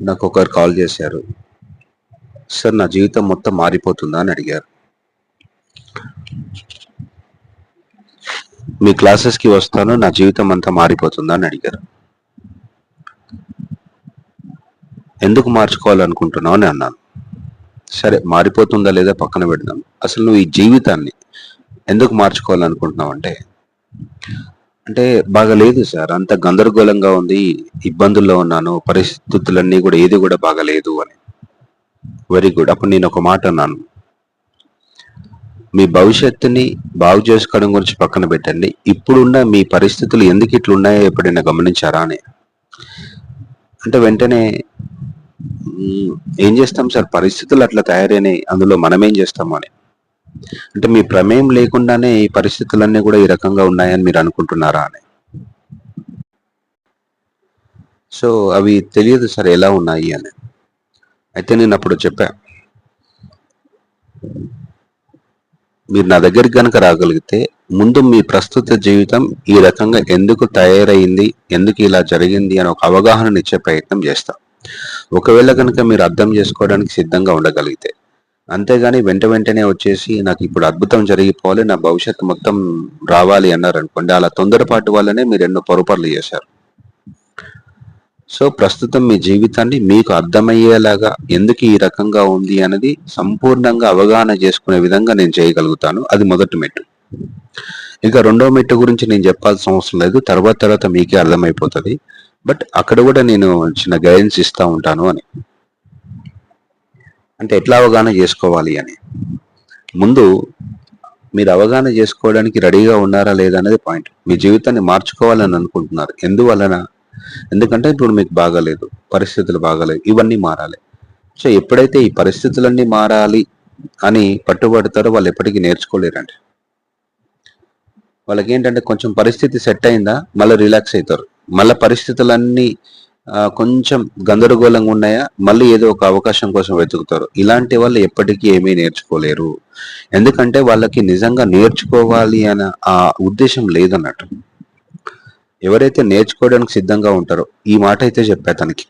నాకు ఒకరు కాల్ చేశారు. సార్ నా జీవితం మొత్తం మారిపోతుందా? అని అడిగారు. మీ క్లాసెస్కి వస్తాను నా జీవితం అంతా మారిపోతుందా? అని అడిగారు. ఎందుకు మార్చుకోవాలనుకుంటున్నావు? అని అన్నాను. సరే మారిపోతుందా లేదా పక్కన పెడదాం. అసలు నువ్వు ఈ జీవితాన్ని ఎందుకు మార్చుకోవాలనుకుంటున్నావు అంటే అంటే బాగా లేదు సార్. అంత గందరగోళంగా ఉంది. ఇబ్బందుల్లో ఉన్నాను. పరిస్థితులన్నీ కూడా ఏది కూడా బాగాలేదు అని. వెరీ గుడ్ అప్పుడు నేను ఒక మాట అన్నాను. మీ భవిష్యత్తుని బాగు చేసుకోవడం గురించి పక్కన పెట్టండి. ఇప్పుడున్న మీ పరిస్థితులు ఎందుకు ఇట్లున్నాయో ఎప్పుడైనా గమనించారా అని. అంటే వెంటనే ఏం చేస్తాం సార్? పరిస్థితులు అట్లా తయారైనాయి. అందులో మనం ఏం చేస్తాము? అని. అంటే మీ ప్రమేయం లేకుండానే ఈ పరిస్థితులన్నీ కూడా ఈ రకంగా ఉన్నాయని మీరు అనుకుంటున్నారా అని? సో అవి తెలియదు సార్ ఎలా ఉన్నాయి అని. అయితే నేను అప్పుడు చెప్పా. మీరు నా దగ్గరికి కనుక రాగలిగితే ముందు మీ ప్రస్తుత జీవితం ఈ రకంగా ఎందుకు తయారైంది ఎందుకు ఇలా జరిగింది అని ఒక అవగాహన ఇచ్చే ప్రయత్నం చేస్తాం. ఒకవేళ కనుక మీరు అర్థం చేసుకోవడానికి సిద్ధంగా ఉండగలిగితే. అంతేగాని వెంట వెంటనే వచ్చేసి నాకు ఇప్పుడు అద్భుతం జరిగిపోవాలి నా భవిష్యత్తు మొత్తం రావాలి అన్నారు అనుకోండి అలా తొందరపాటు వల్లనే మీరు ఎన్నో పొరపాట్లు చేశారు. సో ప్రస్తుతం మీ జీవితాన్ని మీకు అర్థమయ్యేలాగా ఎందుకు ఈ రకంగా ఉంది అనేది సంపూర్ణంగా అవగాహన చేసుకునే విధంగా నేను చేయగలుగుతాను. అది మొదటి మెట్టు. ఇక రెండో మెట్టు గురించి నేను చెప్పాల్సిన అవసరం లేదు. తర్వాత తర్వాత మీకే అర్థమైపోతుంది. బట్ అక్కడ కూడా నేను చిన్న గైడెన్స్ ఇస్తా ఉంటాను అని. అంటే ఎట్లా అవగాహన చేసుకోవాలి అని. ముందు మీరు అవగాహన చేసుకోవడానికి రెడీగా ఉన్నారా లేదా అనేది పాయింట్. మీ జీవితాన్ని మార్చుకోవాలని అనుకుంటున్నారు. ఎందువలన? ఎందుకంటే ఇప్పుడు మీకు బాగాలేదు. పరిస్థితులు బాగాలేదు. ఇవన్నీ మారాలి. సో ఎప్పుడైతే ఈ పరిస్థితులన్నీ మారాలి అని పట్టుబడతారో వాళ్ళు ఎప్పటికీ నేర్చుకోలేరండి. వాళ్ళకి ఏంటంటే కొంచెం పరిస్థితి సెట్ అయిందా మళ్ళీ రిలాక్స్ అవుతారు. మళ్ళీ పరిస్థితులన్నీ కొంచెం గందరగోళంగా ఉన్నాయా? మళ్ళీ ఏదో ఒక అవకాశం కోసం వెతుకుతారు. ఇలాంటి వాళ్ళు ఎప్పటికీ ఏమీ నేర్చుకోలేరు. ఎందుకంటే వాళ్ళకి నిజంగా నేర్చుకోవాలి అన్న ఆ ఉద్దేశం లేదన్నట్టు. ఎవరైతే నేర్చుకోవడానికి సిద్ధంగా ఉంటారో ఈ మాట అయితే చెప్పా తనకి.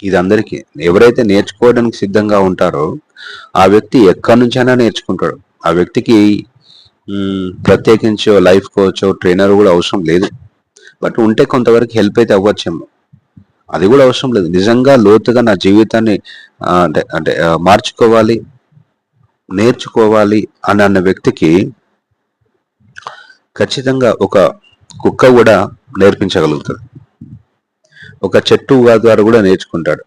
ఇది అందరికీ. ఎవరైతే నేర్చుకోవడానికి సిద్ధంగా ఉంటారో ఆ వ్యక్తి ఎక్కడి నుంచైనా నేర్చుకుంటాడు. ఆ వ్యక్తికి ప్రత్యేకించి లైఫ్ కోచ్ ట్రైనర్ కూడా అవసరం లేదు. బట్ ఉంటే కొంతవరకు హెల్ప్ అయితే అవ్వచ్చేమో. అది కూడా అవసరం లేదు. నిజంగా లోతుగా నా జీవితాన్ని అంటే అంటే మార్చుకోవాలి నేర్చుకోవాలి అని అన్న వ్యక్తికి ఖచ్చితంగా ఒక కుక్క కూడా నేర్పించగలుగుతుంది. ఒక చెట్టు ద్వారా కూడా నేర్చుకుంటాడు.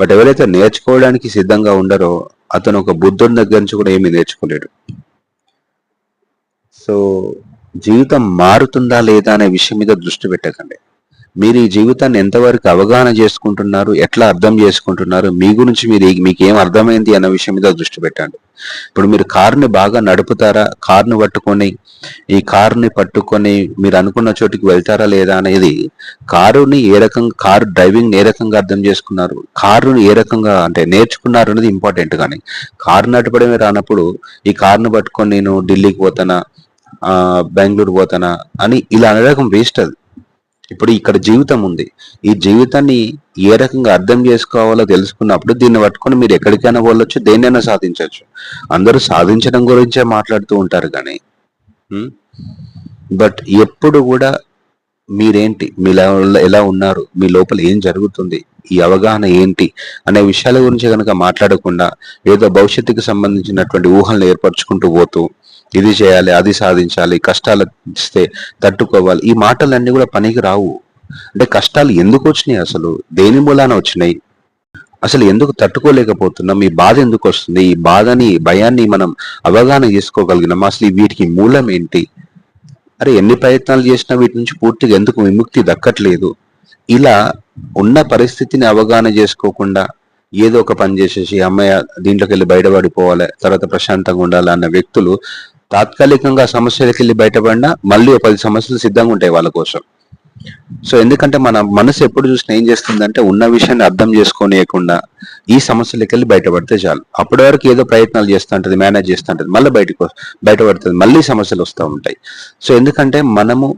బట్ ఎవరైతే నేర్చుకోవడానికి సిద్ధంగా ఉండరో అతను ఒక బుద్ధుడి దగ్గర నుంచి కూడా ఏమీ నేర్చుకోలేడు. సో జీవితం మారుతుందా లేదా అనే విషయం మీద దృష్టి పెట్టకండి. మీరు ఈ జీవితాన్ని ఎంతవరకు అవగాహన చేసుకుంటున్నారు ఎట్లా అర్థం చేసుకుంటున్నారు మీ గురించి మీరు మీకు ఏం అర్థమైంది అన్న విషయం మీద దృష్టి పెట్టండి. ఇప్పుడు మీరు కారుని బాగా నడుపుతారా? కారుని పట్టుకొని ఈ కారుని పట్టుకొని మీరు అనుకున్న చోటికి వెళ్తారా లేదా అనేది కారుని ఏ రకంగా కారు డ్రైవింగ్ ఏ రకంగా అర్థం చేసుకున్నారు? కారుని ఏ రకంగా అంటే నేర్చుకున్నారు అనేది ఇంపార్టెంట్ కానీ కారు నడపడమే రానప్పుడు ఈ కారుని పట్టుకొని నేను ఢిల్లీకి పోతానా? ఆ బెంగళూరు పోతానా? అని ఇలా అనడం వేస్ట్ అది. ఇప్పుడు ఇక్కడ జీవితం ఉంది. ఈ జీవితాన్ని ఏ రకంగా అర్థం చేసుకోవాలో తెలుసుకున్నప్పుడు దీన్ని పట్టుకొని మీరు ఎక్కడికైనా వెళ్ళొచ్చు దేన్నైనా సాధించవచ్చు అందరూ సాధించడం గురించే మాట్లాడుతూ ఉంటారు కానీ బట్ ఎప్పుడు కూడా మీరేంటి? మీ ఎలా- ఉన్నారు? మీ లోపల ఏం జరుగుతుంది? ఈ అవగాహన ఏంటి? అనే విషయాల గురించి కనుక మాట్లాడకుండా ఏదో భవిష్యత్తుకు సంబంధించినటువంటి ఊహలను ఏర్పరచుకుంటూ పోతూ ఇది చేయాలి అది సాధించాలి కష్టాలు ఇస్తే తట్టుకోవాలి ఈ మాటలన్నీ కూడా పనికి రావు. అంటే కష్టాలు ఎందుకు వచ్చినాయి అసలు? దేని మూలాన వచ్చినాయి? అసలు ఎందుకు తట్టుకోలేకపోతున్నాం? ఈ బాధ ఎందుకు వస్తుంది? ఈ బాధని భయాన్ని మనం అవగాహన చేసుకోగలిగినాం అసలు ఈ వీటికి మూలం ఏంటి? అరే ఎన్ని ప్రయత్నాలు చేసినా వీటి నుంచి పూర్తిగా ఎందుకు విముక్తి దక్కట్లేదు? ఇలా ఉన్న పరిస్థితిని అవగాహన చేసుకోకుండా ఏదో ఒక పని చేసేసి అమ్మాయి దీంట్లోకి వెళ్ళి బయటపడిపోవాలి తర్వాత ప్రశాంతంగా ఉండాలి అన్న వ్యక్తులు తాత్కాలికంగా సమస్యలకు వెళ్ళి బయటపడినా మళ్ళీ ఒక పది సమస్యలు సిద్ధంగా ఉంటాయి వాళ్ళ కోసం. సో ఎందుకంటే మన మనసు ఎప్పుడు చూసినా ఏం చేస్తుందంటే ఉన్న విషయాన్ని అర్థం చేసుకోనియకుండా ఈ సమస్యలకి వెళ్ళి బయటపడితే చాలు. అప్పటి వరకు ఏదో ప్రయత్నాలు చేస్తుంటది మేనేజ్ చేస్తుంటది మళ్ళీ బయటకు బయటపడుతుంది మళ్ళీ సమస్యలు వస్తూ ఉంటాయి. సో ఎందుకంటే మనము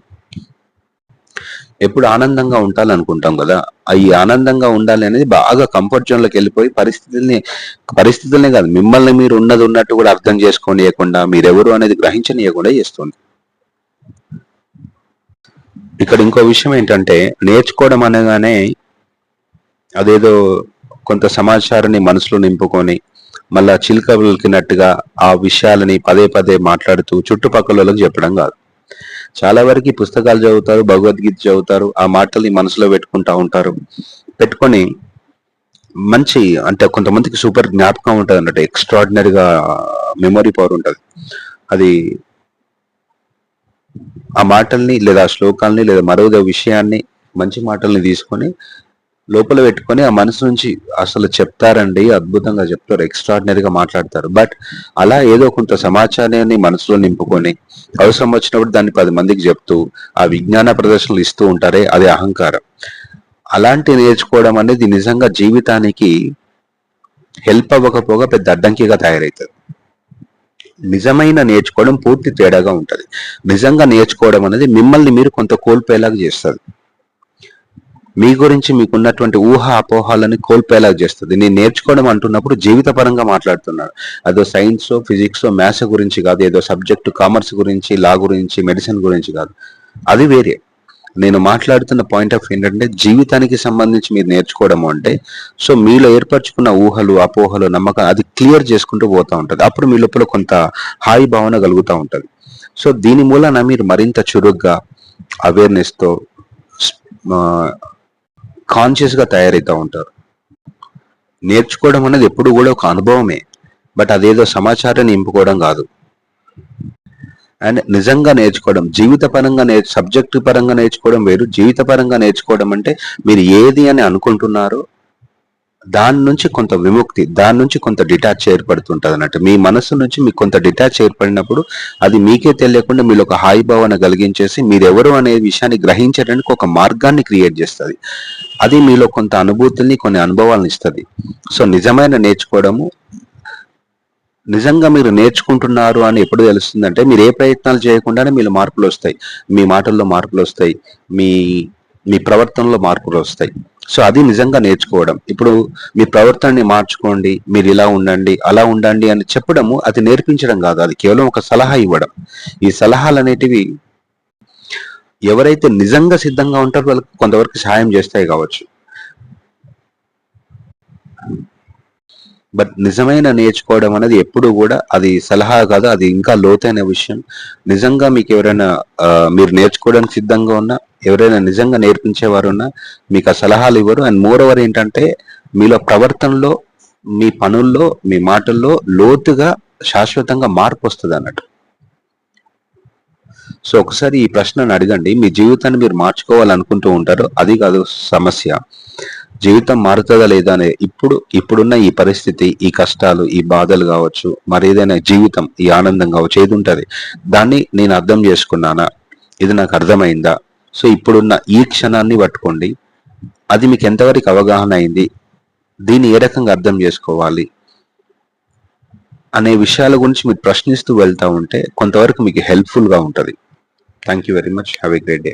ఎప్పుడు ఆనందంగా ఉండాలనుకుంటాం కదా అవి ఈ ఆనందంగా ఉండాలి అనేది బాగా కంఫర్ట్ జోన్లోకి వెళ్ళిపోయి పరిస్థితుల్ని పరిస్థితులనే కాదు మిమ్మల్ని మీరు ఉన్నది ఉన్నట్టు కూడా అర్థం చేసుకోనియకుండా మీరెవరు అనేది గ్రహించనీయకుండా చేస్తుంది. ఇక్కడ ఇంకో విషయం ఏంటంటే నేర్చుకోవడం అనగానే అదేదో కొంత సమాచారాన్ని మనసులో నింపుకొని మళ్ళా చిలుకలకినట్టుగా ఆ విషయాలని పదే పదే మాట్లాడుతూ చుట్టుపక్కల వాళ్ళకి చెప్పడం కాదు. చాలా వరకు పుస్తకాలు చదువుతారు భగవద్గీత చదువుతారు ఆ మాటల్ని మనసులో పెట్టుకుంటా ఉంటారు. పెట్టుకొని మంచి అంటే కొంతమందికి సూపర్ జ్ఞాపకం ఉంటుంది అన్నట్టు ఎక్స్ట్రాడినరీగా మెమొరీ పవర్ ఉంటుంది. అది ఆ మాటల్ని లేదా శ్లోకాల్ని లేదా మరో విషయాన్ని మంచి మాటల్ని తీసుకొని లోపల పెట్టుకొని ఆ మనసు నుంచి అసలు చెప్తారండి అద్భుతంగా చెప్తారు ఎక్స్ట్రాడినరీగా మాట్లాడతారు. బట్ అలా ఏదో కొంత సమాచారాన్ని మనసులో నింపుకొని అవసరం వచ్చినప్పుడు దాన్ని పది మందికి చెప్తూ ఆ విజ్ఞాన ప్రదర్శనలు ఇస్తూ ఉంటారే అది అహంకారం. అలాంటి నేర్చుకోవడం అనేది నిజంగా జీవితానికి హెల్ప్ అవ్వకపోగా పెద్ద అడ్డంకిగా తయారవుతుంది. నిజమైన నేర్చుకోవడం పూర్తి తేడాగా ఉంటుంది. నిజంగా నేర్చుకోవడం అనేది మిమ్మల్ని మీరు కొంత కోల్పోయేలాగా చేస్తుంది. మీ గురించి మీకున్నటువంటి ఊహ అపోహాలని కోల్పోయేలా చేస్తుంది. నేను నేర్చుకోవడం అంటున్నప్పుడు జీవిత పరంగా మాట్లాడుతున్నాను అదో సైన్స్ ఫిజిక్స్ మ్యాథ్స్ గురించి కాదు ఏదో సబ్జెక్ట్ కామర్స్ గురించి లా గురించి మెడిసిన్ గురించి కాదు. అది వేరే. నేను మాట్లాడుతున్న పాయింట్ ఆఫ్ ఏంటంటే జీవితానికి సంబంధించి మీరు నేర్చుకోవడం అంటే సో మీలో ఏర్పరచుకున్న ఊహలు అపోహలు నమ్మకం అది క్లియర్ చేసుకుంటూ పోతూ ఉంటుంది. అప్పుడు మీ లోపల కొంత హాయి భావన కలుగుతూ ఉంటుంది. సో దీని మూలన మీరు మరింత చురుగ్గా అవేర్నెస్తో కాన్షియస్గా తయారవుతూ ఉంటారు. నేర్చుకోవడం అనేది ఎప్పుడు కూడా ఒక అనుభవమే. బట్ అదేదో సమాచారాన్ని నింపుకోవడం కాదు. అండ్ నిజంగా నేర్చుకోవడం జీవిత పరంగా నేర్చు సబ్జెక్టు పరంగా నేర్చుకోవడం వేరు. జీవిత పరంగా నేర్చుకోవడం అంటే మీరు ఏది అని అనుకుంటున్నారో దాని నుంచి కొంత విముక్తి దాని నుంచి కొంత డిటాచ్ ఏర్పడుతుంటుంది అన్నట్టు. మీ మనసు నుంచి మీకు కొంత డిటాచ్ ఏర్పడినప్పుడు అది మీకే తెలియకుండా మీరు ఒక హాయి భావన కలిగించేసి మీరెవరు అనే విషయాన్ని గ్రహించడానికి ఒక మార్గాన్ని క్రియేట్ చేస్తుంది. అది మీలో కొంత అనుభూతుల్ని కొన్ని అనుభవాలను ఇస్తుంది. సో నిజమైన నేర్చుకోవడము నిజంగా మీరు నేర్చుకుంటున్నారు అని ఎప్పుడు తెలుస్తుందంటే మీరు ఏ ప్రయత్నాలు చేయకుండానే మీలో మార్పులు వస్తాయి. మీ మాటల్లో మార్పులు వస్తాయి. మీ మీ ప్రవర్తనలో మార్పులు వస్తాయి. సో అది నిజంగా నేర్చుకోవడం. ఇప్పుడు మీ ప్రవర్తనని మార్చుకోండి మీరు ఇలా ఉండండి అలా ఉండండి అని చెప్పడము అది నేర్పించడం కాదు. అది కేవలం ఒక సలహా ఇవ్వడం. ఈ సలహాలు అనేటివి ఎవరైతే నిజంగా సిద్ధంగా ఉంటారో వాళ్ళకి కొంతవరకు సహాయం చేస్తాయి కావచ్చు. బట్ నిజమైన నేర్చుకోవడం అనేది ఎప్పుడు కూడా అది సలహా కాదు అది ఇంకా లోతైన విషయం. నిజంగా మీకు ఎవరైనా మీరు నేర్చుకోవడానికి సిద్ధంగా ఉన్నా ఎవరైనా నిజంగా నేర్పించేవారు ఉన్నా మీకు ఆ సలహాలు ఇవ్వరు. అండ్ మోర్ ఓవర్ ఏంటంటే మీలో ప్రవర్తనలో మీ పనుల్లో మీ మాటల్లో లోతుగా శాశ్వతంగా మార్పు వస్తుంది అన్నట్టు. సో ఒకసారి ఈ ప్రశ్నను అడగండి. మీ జీవితాన్ని మీరు మార్చుకోవాలనుకుంటూ ఉంటారు అది కాదు సమస్య. జీవితం మారుతుందా లేదా అనే ఇప్పుడు ఇప్పుడున్న ఈ పరిస్థితి ఈ కష్టాలు ఈ బాధలు కావచ్చు మరి ఏదైనా జీవితం ఈ ఆనందం కావచ్చు ఏది ఉంటుంది దాన్ని నేను అర్థం చేసుకున్నానా? ఇది నాకు అర్థమైందా? సో ఇప్పుడున్న ఈ క్షణాన్ని పట్టుకోండి. అది మీకు ఎంతవరకు అవగాహన అయింది? దీన్ని ఏ రకంగా అర్థం చేసుకోవాలి? అనే విషయాల గురించి మీరు ప్రశ్నిస్తూ వెళ్తూ ఉంటే కొంతవరకు మీకు హెల్ప్ఫుల్గా ఉంటుంది. Thank you very much have a great day